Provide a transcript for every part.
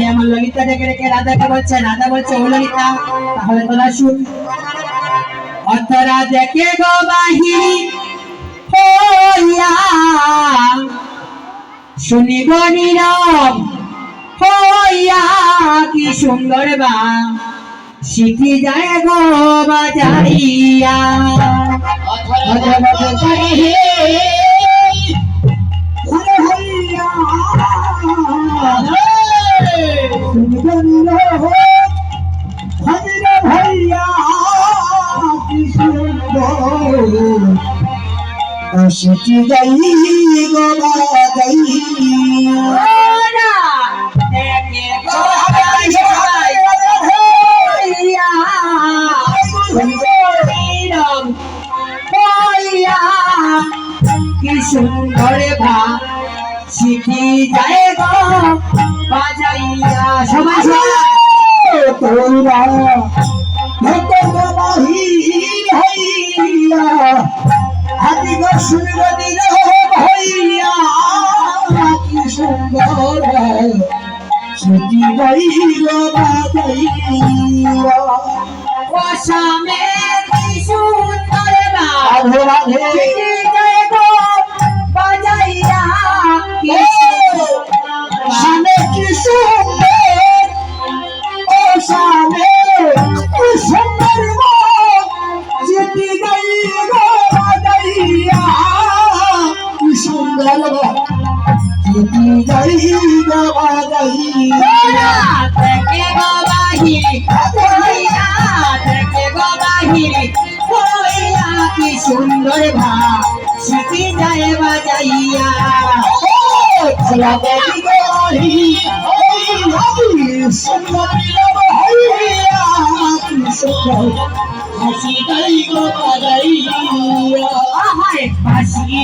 তাই আমার ললিতা ডেকে রেখে রাধাকে বলছে, রাধা বলছে, ও ললিতা, তাহলে তোরা শুন। অর্থরা দেখে গো বাহিনী হইয়া, শুনিব নীরব হইয়া, কি সুন্দর বা, শিখি যায় গো বাজাইয়া। শিখি যাই গোবা যাই ওরা দেখে গো বাহিনী হইয়া নীরব হইয়া কি সুন্দর ভা। শিখি যায় গো, বাজাইয়া সবাই ছুটি বা রাধে রাধে বাজাইয়া শানে কি সুন্দর ও শানে কি সুন্দর গো চিঠি বাজাইয়া কি সুন্দর গো চিঠি সুন্দর ভা শিখি যায় বাজাইয়া।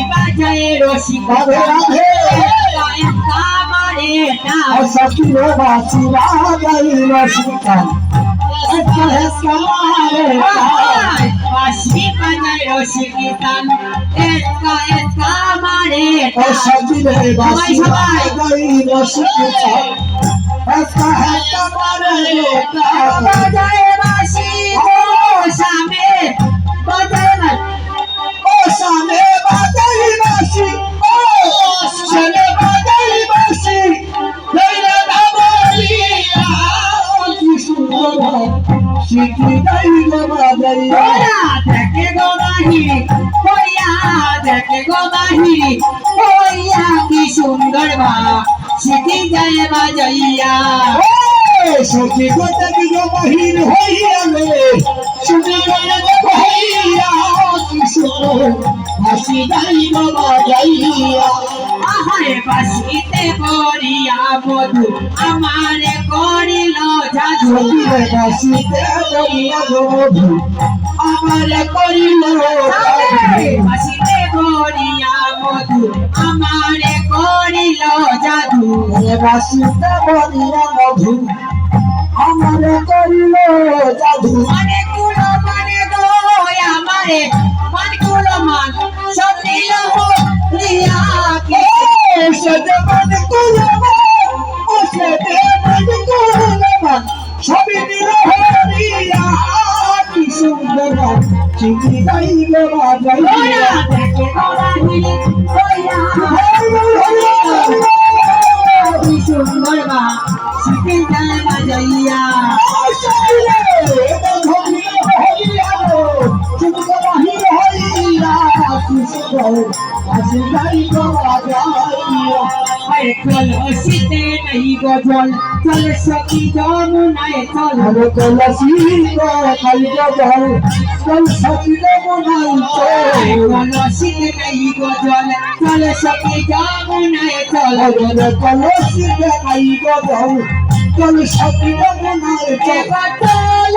বাজায় রসিক রাধে রাধে কামারে না Asakiro basira gai rasika. Eska eska mare বাঁশি বাজায় রসিক গান এসকা এসকা মারে Asakiro দেখে গো বাহিনী হইয়া দেখে গো হইয়া কি সুন্দর বা শিখি যায় বাজাইয়া। সখী গোটা দিগ হইয়া রে। গেলে হইয়া কিশোর হাসি যাই বাবা আহারে বাসিতে করিয়া বধু আমারে করিল জাদু। বাসিতে বলিয়া বধু। আমার করিল বাসিতে করিয়া বধু আমারে করিল জাদু। বাসিতে বলিয়া মধু আমার করিল জাদু। মানে চিঠি গাইলে বাজাইয়া ওরা দেখে গোরা হিলি হইয়া কি সুন্দর বা শিখে যায় বাজাইয়া আরে কলসিতে নাই গজল চল সখী যমুনায় চল কলসিতে নাই গজল চল সখী যমুনায় চল চল সখী বনায় চল চল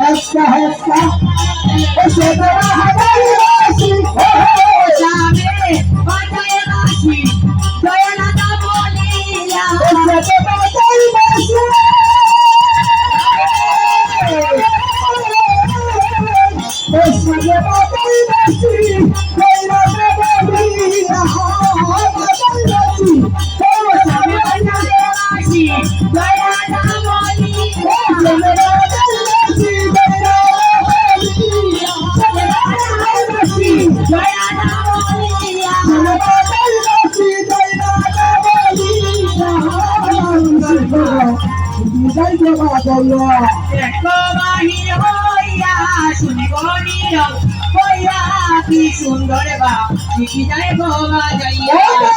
ও হাসকা হাসকা ও সদরা হাবাই রসিক যাবে বাজায় বলিয়া। ও হাবাই রসিক ও হাবাই রসিক কইরা দেখো বাহির হইয়া শুনিব নীরব হইয়া কি সুন্দর বা যায় গো বাজাইয়া